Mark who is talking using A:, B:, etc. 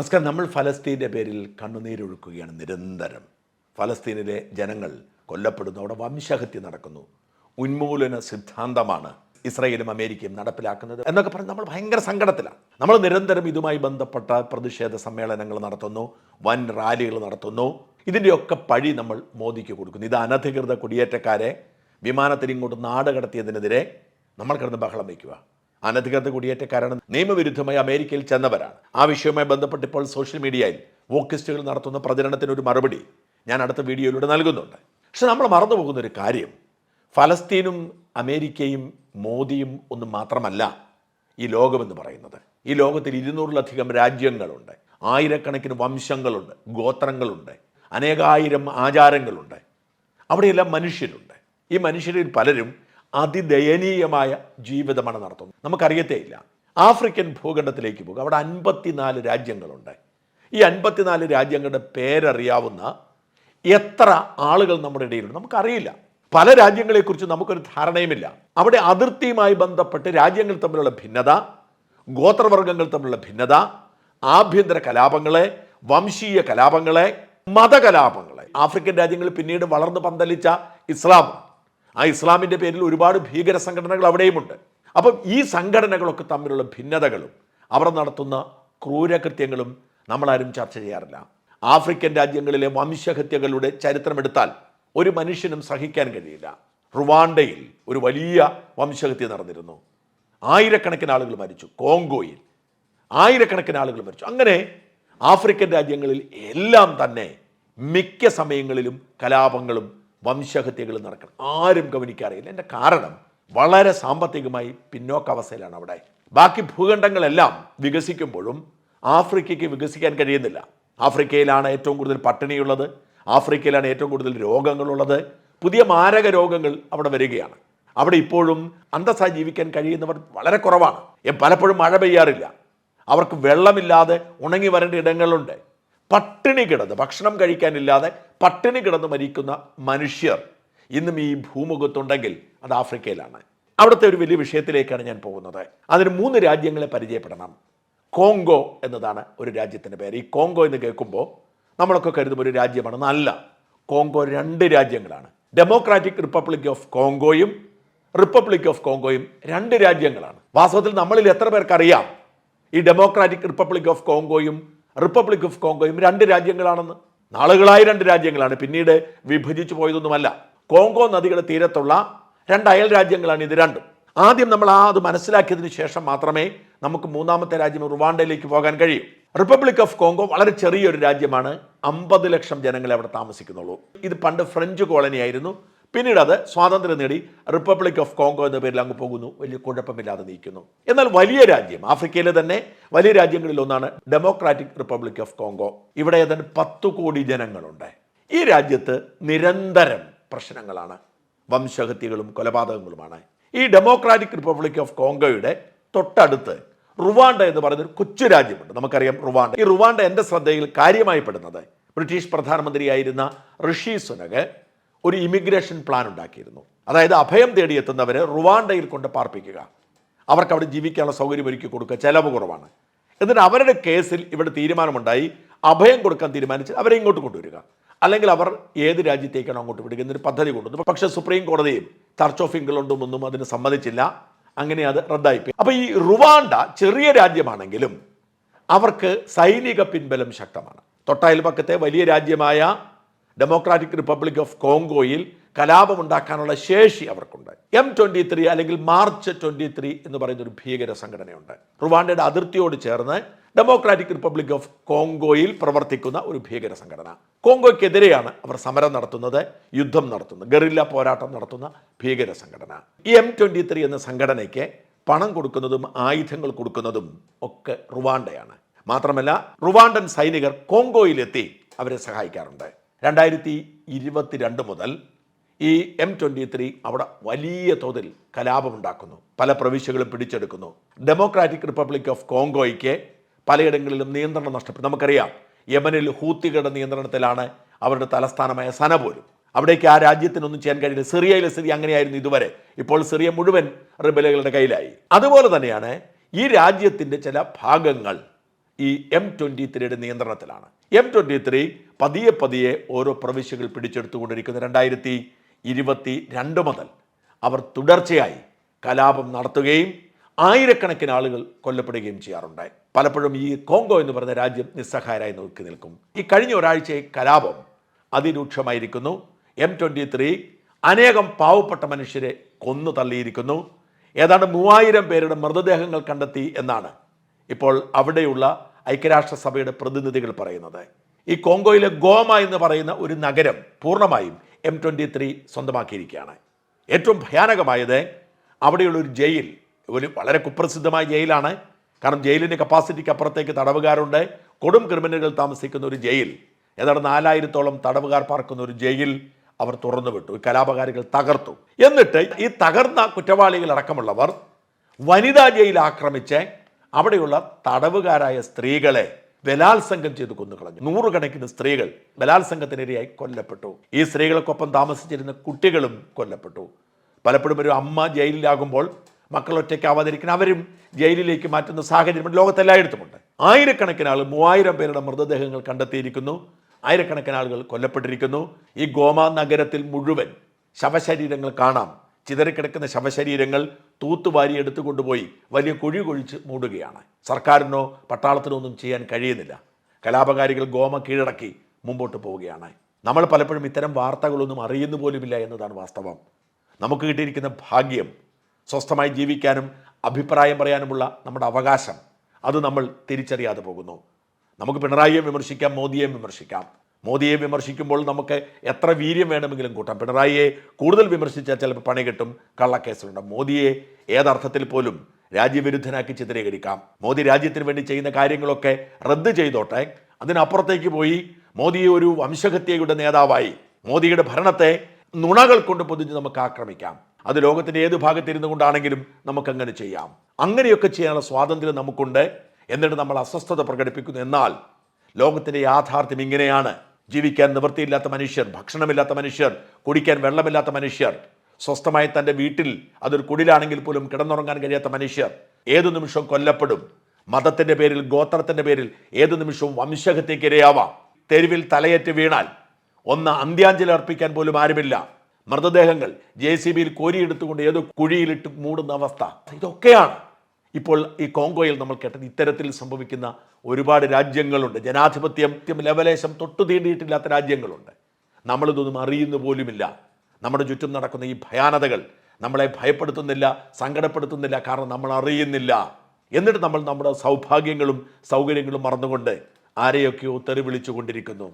A: നമസ്കാരം. നമ്മൾ ഫലസ്തീന്റെ പേരിൽ കണ്ണുനീരൊഴുക്കുകയാണ് നിരന്തരം. ഫലസ്തീനിലെ ജനങ്ങൾ കൊല്ലപ്പെടുന്നു. അവിടെ വംശഹത്യ നടക്കുന്നു. ഉന്മൂലന സിദ്ധാന്തമാണ് ഇസ്രയേലും അമേരിക്കയും നടപ്പിലാക്കുന്നത് എന്നൊക്കെ പറഞ്ഞ് നമ്മൾ ഭയങ്കര സങ്കടത്തിലാണ്. നമ്മൾ നിരന്തരം ഇതുമായി ബന്ധപ്പെട്ട പ്രതിഷേധ സമ്മേളനങ്ങൾ നടത്തുന്നു. വൻ റാലികൾ നടത്തുന്നു. ഇതിന്റെയൊക്കെ പഴി നമ്മൾ മോദിക്ക് കൊടുക്കുന്നു. ഇത് അനധികൃത കുടിയേറ്റക്കാരെ വിമാനത്തിൽ ഇങ്ങോട്ട് നാട് കടത്തിയതിനെതിരെ നമ്മൾ കിടന്ന് ബഹളം വയ്ക്കുക. അനധികൃത കുടിയേറ്റക്കാരാണ് നിയമവിരുദ്ധമായി അമേരിക്കയിൽ ചെന്നവരാണ്. ആ വിഷയവുമായി ബന്ധപ്പെട്ട് ഇപ്പോൾ സോഷ്യൽ മീഡിയയിൽ വോക്കിസ്റ്റുകൾ നടത്തുന്ന പ്രചരണത്തിന് ഒരു മറുപടി ഞാൻ അടുത്ത വീഡിയോയിലൂടെ നൽകുന്നുണ്ട്. പക്ഷെ നമ്മൾ മറന്നുപോകുന്ന ഒരു കാര്യം. ഫലസ്തീനും അമേരിക്കയും മോദിയും ഒന്നും മാത്രമല്ല ഈ ലോകമെന്ന് പറയുന്നത്. ഈ ലോകത്തിൽ ഇരുന്നൂറിലധികം രാജ്യങ്ങളുണ്ട്. ആയിരക്കണക്കിന് വംശങ്ങളുണ്ട് ഗോത്രങ്ങളുണ്ട് അനേകായിരം ആചാരങ്ങളുണ്ട്. അവിടെയെല്ലാം മനുഷ്യരുണ്ട്. ഈ മനുഷ്യരിൽ പലരും അതിദയനീയമായ ജീവിതമാണ് നടത്തുന്നത്. നമുക്കറിയത്തേയില്ല. ആഫ്രിക്കൻ ഭൂഖണ്ഡത്തിലേക്ക് പോകുക. അവിടെ അൻപത്തിനാല് രാജ്യങ്ങളുണ്ട്. ഈ അൻപത്തിനാല് രാജ്യങ്ങളുടെ പേരറിയാവുന്ന എത്ര ആളുകൾ നമ്മുടെ ഇടയിലുണ്ട്? നമുക്കറിയില്ല. പല രാജ്യങ്ങളെക്കുറിച്ച് നമുക്കൊരു ധാരണയുമില്ല. അവിടെ അതിർത്തിയുമായി ബന്ധപ്പെട്ട് രാജ്യങ്ങൾ തമ്മിലുള്ള ഭിന്നത ഗോത്രവർഗങ്ങൾ തമ്മിലുള്ള ഭിന്നത ആഭ്യന്തര കലാപങ്ങളെ വംശീയ കലാപങ്ങളെ മതകലാപങ്ങളെ. ആഫ്രിക്കൻ രാജ്യങ്ങളിൽ പിന്നീട് വളർന്നു പന്തലിച്ച ഇസ്ലാം. ആ ഇസ്ലാമിന്റെ പേരിൽ ഒരുപാട് ഭീകര സംഘടനകൾ അവിടെയുമുണ്ട്. അപ്പം ഈ സംഘടനകളൊക്കെ തമ്മിലുള്ള ഭിന്നതകളും അവർ നടത്തുന്ന ക്രൂരകൃത്യങ്ങളും നമ്മളാരും ചർച്ച ചെയ്യാറില്ല. ആഫ്രിക്കൻ രാജ്യങ്ങളിലെ വംശഹത്യകളുടെ ചരിത്രമെടുത്താൽ ഒരു മനുഷ്യനും സഹിക്കാൻ കഴിയില്ല. റുവാണ്ടയിൽ ഒരു വലിയ വംശഹത്യ നടന്നിരുന്നു. ആയിരക്കണക്കിന് ആളുകൾ മരിച്ചു കോങ്കോയിൽ ആയിരക്കണക്കിന് ആളുകൾ മരിച്ചു. അങ്ങനെ ആഫ്രിക്കൻ രാജ്യങ്ങളിൽ എല്ലാം തന്നെ മിക്ക സമയങ്ങളിലും കലാപങ്ങളും വംശഹത്യകളും നടക്കണം. ആരും ഗവനിക്കാറില്ല. എന്റെ കാരണം വളരെ സാമ്പത്തികമായി പിന്നോക്കാവസ്ഥയിലാണ് അവിടെ. ബാക്കി ഭൂഖണ്ഡങ്ങളെല്ലാം വികസിക്കുമ്പോഴും ആഫ്രിക്കയ്ക്ക് വികസിക്കാൻ കഴിയുന്നില്ല. ആഫ്രിക്കയിലാണ് ഏറ്റവും കൂടുതൽ പട്ടിണിയുള്ളത്. ആഫ്രിക്കയിലാണ് ഏറ്റവും കൂടുതൽ രോഗങ്ങളുള്ളത്. പുതിയ മാരക രോഗങ്ങൾ അവിടെ വരികയാണ്. അവിടെ ഇപ്പോഴും അന്തസ്സായി ജീവിക്കാൻ കഴിയുന്നവർ വളരെ കുറവാണ്. പലപ്പോഴും മഴ പെയ്യാറില്ല. അവർക്ക് വെള്ളമില്ലാതെ ഉണങ്ങി വരേണ്ട ഇടങ്ങളുണ്ട്. പട്ടിണി കിടന്ന് ഭക്ഷണം കഴിക്കാനില്ലാതെ പട്ടിണി കിടന്ന് മരിക്കുന്ന മനുഷ്യർ ഇന്നും ഈ ഭൂമുഖത്തുണ്ടെങ്കിൽ അത് ആഫ്രിക്കയിലാണ്. അവിടുത്തെ ഒരു വലിയ വിഷയത്തിലേക്കാണ് ഞാൻ പോകുന്നത്. അതിന് മൂന്ന് രാജ്യങ്ങളെ പരിചയപ്പെടണം. കോങ്കോ എന്നതാണ് ഒരു രാജ്യത്തിന്റെ പേര്. ഈ കോങ്കോ എന്ന് കേൾക്കുമ്പോൾ നമ്മളൊക്കെ കരുതുമ്പോൾ ഒരു രാജ്യമാണ് അല്ല. കോങ്കോ രണ്ട് രാജ്യങ്ങളാണ്. ഡെമോക്രാറ്റിക് റിപ്പബ്ലിക് ഓഫ് കോങ്കോയും റിപ്പബ്ലിക് ഓഫ് കോങ്കോയും രണ്ട് രാജ്യങ്ങളാണ്. വാസ്തവത്തിൽ നമ്മളിൽ എത്ര പേർക്കറിയാം? ഈ ഡെമോക്രാറ്റിക് റിപ്പബ്ലിക് ഓഫ് കോങ്കോയും റിപ്പബ്ലിക് ഓഫ് കോങ്കോയും രണ്ട് രാജ്യങ്ങളാണെന്ന്. നാളുകളായി രണ്ട് രാജ്യങ്ങളാണ്. പിന്നീട് വിഭജിച്ചു പോയതൊന്നുമല്ല. കോങ്കോ നദിയുടെ തീരത്തുള്ള രണ്ട് അയൽ രാജ്യങ്ങളാണ് ഇത് രണ്ടും. ആദ്യം നമ്മൾ ആ അത് മനസ്സിലാക്കിയതിന് ശേഷം മാത്രമേ നമുക്ക് മൂന്നാമത്തെ രാജ്യം റുവാണ്ടയിലേക്ക് പോകാൻ കഴിയൂ. റിപ്പബ്ലിക് ഓഫ് കോങ്കോ വളരെ ചെറിയൊരു രാജ്യമാണ്. അമ്പത് ലക്ഷം ജനങ്ങളെ അവിടെ താമസിക്കുന്നുള്ളൂ. ഇത് പണ്ട് ഫ്രഞ്ച് കോളനി ആയിരുന്നു. പിന്നീട് അത് സ്വാതന്ത്ര്യം നേടി റിപ്പബ്ലിക് ഓഫ് കോങ്കോ എന്ന പേരിൽ അങ്ങ് പോകുന്നു. വലിയ കുഴപ്പമില്ലാതെ നീക്കുന്നു. എന്നാൽ വലിയ രാജ്യം ആഫ്രിക്കയിലെ തന്നെ വലിയ രാജ്യങ്ങളിൽ ഒന്നാണ് ഡെമോക്രാറ്റിക് റിപ്പബ്ലിക് ഓഫ് കോങ്കോ ഇവിടെ ഏതാണ്ട് പത്തു കോടി ജനങ്ങളുണ്ട്. ഈ രാജ്യത്ത് നിരന്തരം പ്രശ്നങ്ങളാണ്. വംശഹത്യകളും കൊലപാതകങ്ങളുമാണ്. ഈ ഡെമോക്രാറ്റിക് റിപ്പബ്ലിക് ഓഫ് കോങ്കോയുടെ തൊട്ടടുത്ത് റുവാണ്ട എന്ന് പറയുന്ന ഒരു കൊച്ചു രാജ്യമുണ്ട്. നമുക്കറിയാം റുവാണ്ട. ഈ റുവാണ്ട എന്റെ ശ്രദ്ധയിൽ കാര്യമായി പെടുന്നത് ബ്രിട്ടീഷ് പ്രധാനമന്ത്രിയായിരുന്ന ഋഷി സുനക് ഒരു ഇമിഗ്രേഷൻ പ്ലാൻ ഉണ്ടാക്കിയിരുന്നു. അതായത് അഭയം തേടിയെത്തുന്നവരെ റുവാണ്ടയിൽ കൊണ്ട് പാർപ്പിക്കുക. അവർക്ക് അവിടെ ജീവിക്കാനുള്ള സൗകര്യം ഒരുക്കി കൊടുക്കുക. ചെലവ് കുറവാണ്. എന്നിട്ട് അവരുടെ കേസിൽ ഇവിടെ തീരുമാനമുണ്ടായി. അഭയം കൊടുക്കാൻ തീരുമാനിച്ച് അവരെ ഇങ്ങോട്ട് കൊണ്ടുവരിക. അല്ലെങ്കിൽ അവർ ഏത് രാജ്യത്തേക്കാണോ അങ്ങോട്ട് വിടുക എന്നൊരു പദ്ധതി കൊണ്ടുവന്നു. പക്ഷേ സുപ്രീം കോടതിയും ചർച്ച് ഓഫ് ഇംഗ്ലണ്ടും ഒന്നും അതിന് സമ്മതിച്ചില്ല. അങ്ങനെ അത് റദ്ദായിപ്പോയി. അപ്പോൾ ഈ റുവാണ്ട ചെറിയ രാജ്യമാണെങ്കിലും അവർക്ക് സൈനിക പിൻബലം ശക്തമാണ്. തൊട്ടയൽപക്കത്തെ വലിയ രാജ്യമായ ഡെമോക്രാറ്റിക് റിപ്പബ്ലിക് ഓഫ് കോങ്കോയിൽ കലാപമുണ്ടാക്കാനുള്ള ശേഷി അവർക്കുണ്ട്. എം ട്വന്റി ത്രീ അല്ലെങ്കിൽ മാർച്ച് ട്വന്റി ത്രീ എന്ന് പറയുന്ന ഒരു ഭീകര സംഘടനയുണ്ട്. റുവാണ്ടയുടെ അതിർത്തിയോട് ചേർന്ന് ഡെമോക്രാറ്റിക് റിപ്പബ്ലിക് ഓഫ് കോങ്കോയിൽ പ്രവർത്തിക്കുന്ന ഒരു ഭീകര സംഘടന. കോങ്കോയ്ക്കെതിരെയാണ് അവർ സമരം നടത്തുന്നത് യുദ്ധം നടത്തുന്നത് ഗറില്ല പോരാട്ടം നടത്തുന്ന ഭീകര സംഘടന. ഈ എം ട്വന്റി ത്രീ എന്ന സംഘടനയ്ക്ക് പണം കൊടുക്കുന്നതും ആയുധങ്ങൾ കൊടുക്കുന്നതും ഒക്കെ റുവാണ്ടയാണ് മാത്രമല്ല റുവാണ്ടൻ സൈനികർ കോങ്കോയിലെത്തി അവരെ സഹായിക്കാറുണ്ട്. രണ്ടായിരത്തി ഇരുപത്തിരണ്ട് മുതൽ ഈ എം ട്വന്റി ത്രീ അവിടെ വലിയ തോതിൽ കലാപമുണ്ടാക്കുന്നു. പല പ്രവിശ്യകളും പിടിച്ചെടുക്കുന്നു. ഡെമോക്രാറ്റിക് റിപ്പബ്ലിക് ഓഫ് കോങ്കോയ്ക്ക് പലയിടങ്ങളിലും നിയന്ത്രണം നഷ്ടപ്പെട്ടു. നമുക്കറിയാം യമനിൽ ഹൂത്തികളുടെ നിയന്ത്രണത്തിലാണ് അവരുടെ തലസ്ഥാനമായ സന പോലും അവിടേക്ക് ആ രാജ്യത്തിനൊന്നും ചെയ്യാൻ കഴിയില്ല. സിറിയയിലെ സ്ഥിതി അങ്ങനെയായിരുന്നു ഇതുവരെ. ഇപ്പോൾ സിറിയ മുഴുവൻ റിബലുകളുടെ കയ്യിലായി. അതുപോലെ തന്നെയാണ് ഈ രാജ്യത്തിന്റെ ചില ഭാഗങ്ങൾ ഈ എം ട്വന്റി ത്രീയുടെ നിയന്ത്രണത്തിലാണ്. എം ട്വന്റി ത്രീ പതിയെ പതിയെ ഓരോ പ്രവിശ്യകൾ പിടിച്ചെടുത്തുകൊണ്ടിരിക്കുന്ന. രണ്ടായിരത്തി ഇരുപത്തി രണ്ട് മുതൽ അവർ തുടർച്ചയായി കലാപം നടത്തുകയും ആയിരക്കണക്കിന് ആളുകൾ കൊല്ലപ്പെടുകയും ചെയ്യാറുണ്ടായി പലപ്പോഴും ഈ കോങ്കോ എന്ന് പറയുന്ന രാജ്യം നിസ്സഹായരായി നോക്കി നിൽക്കും. ഈ കഴിഞ്ഞ ഒരാഴ്ചയെ കലാപം അതിരൂക്ഷമായിരിക്കുന്നു. എം ട്വന്റി ത്രീ അനേകം പാവപ്പെട്ട മനുഷ്യരെ കൊന്നു തള്ളിയിരിക്കുന്നു. ഏതാണ്ട് മൂവായിരം പേരുടെ മൃതദേഹങ്ങൾ കണ്ടെത്തി എന്നാണ് ഇപ്പോൾ അവിടെയുള്ള ഐക്യരാഷ്ട്രസഭയുടെ പ്രതിനിധികൾ പറയുന്നത്. ഈ കോങ്കോയിലെ ഗോമ എന്ന് പറയുന്ന ഒരു നഗരം പൂർണമായും എം ട്വന്റി ത്രീ സ്വന്തമാക്കിയിരിക്കുകയാണ്. ഏറ്റവും ഭയാനകമായത് അവിടെയുള്ള ഒരു ജയിൽ ഒരു വളരെ കുപ്രസിദ്ധമായ ജയിലാണ്. കാരണം ജയിലിന്റെ കപ്പാസിറ്റിക്ക് അപ്പുറത്തേക്ക് തടവുകാരുണ്ട്. കൊടും ക്രിമിനലുകൾ താമസിക്കുന്ന ഒരു ജയിൽ. ഏതാണ്ട് നാലായിരത്തോളം തടവുകാർ പാർക്കുന്ന ഒരു ജയിൽ അവർ തുറന്നു വിട്ടു ഈ കലാപകാരികൾ തകർത്തു. എന്നിട്ട് ഈ തകർന്ന കുറ്റവാളികൾ അടക്കമുള്ളവർ വനിതാ ജയിൽ ആക്രമിച്ച് അവിടെയുള്ള തടവുകാരായ സ്ത്രീകളെ ബലാത്സംഗം ചെയ്ത് കൊന്നുകളഞ്ഞു. നൂറുകണക്കിന് സ്ത്രീകൾ ബലാത്സംഗത്തിനിരയായി കൊല്ലപ്പെട്ടു. ഈ സ്ത്രീകൾക്കൊപ്പം താമസിച്ചിരുന്ന കുട്ടികളും കൊല്ലപ്പെട്ടു. പലപ്പോഴും ഒരു അമ്മ ജയിലിലാകുമ്പോൾ മക്കൾ ഒറ്റയ്ക്ക് ആവാതിരിക്കുന്ന അവരും ജയിലിലേക്ക് മാറ്റുന്ന സാഹചര്യം ലോകത്തെല്ലായിടത്തുമുണ്ട്. ആയിരക്കണക്കിന് ആളുകൾ മൂവായിരം പേരുടെ മൃതദേഹങ്ങൾ കണ്ടെത്തിയിരിക്കുന്നു. ആയിരക്കണക്കിന് ആളുകൾ കൊല്ലപ്പെട്ടിരിക്കുന്നു. ഈ ഗോമ നഗരത്തിൽ മുഴുവൻ ശവശരീരങ്ങൾ കാണാം. ചിതറിക്കിടക്കുന്ന ശവശരീരങ്ങൾ തൂത്തുവാരി എടുത്തു കൊണ്ടുപോയി വലിയ കുഴി കൊഴിച്ച് മൂടുകയാണ്. സർക്കാരിനോ പട്ടാളത്തിനോ ഒന്നും ചെയ്യാൻ കഴിയുന്നില്ല. കലാപകാരികൾ ഗോമ കീഴടക്കി മുമ്പോട്ട് പോവുകയാണ്. നമ്മൾ പലപ്പോഴും ഇത്തരം വാർത്തകളൊന്നും അറിയുന്നു പോലുമില്ല എന്നതാണ് വാസ്തവം. നമുക്ക് കിട്ടിയിരിക്കുന്ന ഭാഗ്യം സ്വസ്ഥമായി ജീവിക്കാനും അഭിപ്രായം പറയാനുമുള്ള നമ്മുടെ അവകാശം അത് നമ്മൾ തിരിച്ചറിയാതെ പോകുന്നു. നമുക്ക് പിണറായിയെ വിമർശിക്കാം മോദിയെ വിമർശിക്കാം. മോദിയെ വിമർശിക്കുമ്പോൾ നമുക്ക് എത്ര വീര്യം വേണമെങ്കിലും കൂട്ടാം. പിണറായിയെ കൂടുതൽ വിമർശിച്ചാൽ ചിലപ്പോൾ പണി കിട്ടും കള്ളക്കേസിലുണ്ട് മോദിയെ ഏതർത്ഥത്തിൽ പോലും രാജ്യവിരുദ്ധനാക്കി ചിത്രീകരിക്കാം. മോദി രാജ്യത്തിന് വേണ്ടി ചെയ്യുന്ന കാര്യങ്ങളൊക്കെ റദ്ദ് ചെയ്തോട്ടെ. അതിനപ്പുറത്തേക്ക് പോയി മോദിയെ ഒരു വംശഹത്യയുടെ നേതാവായി മോദിയുടെ ഭരണത്തെ നുണകൾ കൊണ്ട് പൊതിഞ്ഞ് നമുക്ക് ആക്രമിക്കാം. അത് ലോകത്തിന്റെ ഏത് ഭാഗത്തിരുന്നു കൊണ്ടാണെങ്കിലും നമുക്കങ്ങനെ ചെയ്യാം. അങ്ങനെയൊക്കെ ചെയ്യാനുള്ള സ്വാതന്ത്ര്യം നമുക്കുണ്ട്. എന്നിട്ട് നമ്മൾ അസ്വസ്ഥത പ്രകടിപ്പിക്കുന്നു. എന്നാൽ ലോകത്തിന്റെ യാഥാർത്ഥ്യം ഇങ്ങനെയാണ്. ജീവിക്കാൻ നിവൃത്തിയില്ലാത്ത മനുഷ്യർ ഭക്ഷണമില്ലാത്ത മനുഷ്യർ കുടിക്കാൻ വെള്ളമില്ലാത്ത മനുഷ്യർ സ്വസ്ഥമായി തന്റെ വീട്ടിൽ അതൊരു കുടിലാണെങ്കിൽ പോലും കിടന്നുറങ്ങാൻ കഴിയാത്ത മനുഷ്യർ ഏതു നിമിഷവും കൊല്ലപ്പെടും. മതത്തിന്റെ പേരിൽ ഗോത്രത്തിന്റെ പേരിൽ ഏതു നിമിഷവും വംശഹത്യക്കിരയാവാം തെരുവിൽ തലയേറ്റ് വീണാൽ ഒന്ന് അന്ത്യാഞ്ജലി അർപ്പിക്കാൻ പോലും ആരുമില്ല. മൃതദേഹങ്ങൾ ജെ സി ബിയിൽ കോരിയെടുത്തുകൊണ്ട് ഏതോ കുഴിയിലിട്ട് മൂടുന്ന അവസ്ഥ. ഇതൊക്കെയാണ്. ഇപ്പോൾ ഈ കോങ്കോയിൽ നമ്മൾ കേട്ടത് ഇത്തരത്തിൽ സംഭവിക്കുന്ന ഒരുപാട് രാജ്യങ്ങളുണ്ട്. ജനാധിപത്യം ലവലേശം തൊട്ടു തീണ്ടിയിട്ടില്ലാത്ത രാജ്യങ്ങളുണ്ട്. നമ്മളിതൊന്നും അറിയുന്ന പോലുമില്ല. നമ്മുടെ ചുറ്റും നടക്കുന്ന ഈ ഭയാനതകൾ നമ്മളെ ഭയപ്പെടുത്തുന്നില്ല സങ്കടപ്പെടുത്തുന്നില്ല കാരണം നമ്മൾ അറിയുന്നില്ല. എന്നിട്ട് നമ്മൾ നമ്മുടെ സൗഭാഗ്യങ്ങളും സൗകര്യങ്ങളും മറന്നുകൊണ്ട് ആരെയൊക്കെയോ തെറി വിളിച്ചുകൊണ്ടിരിക്കുന്നു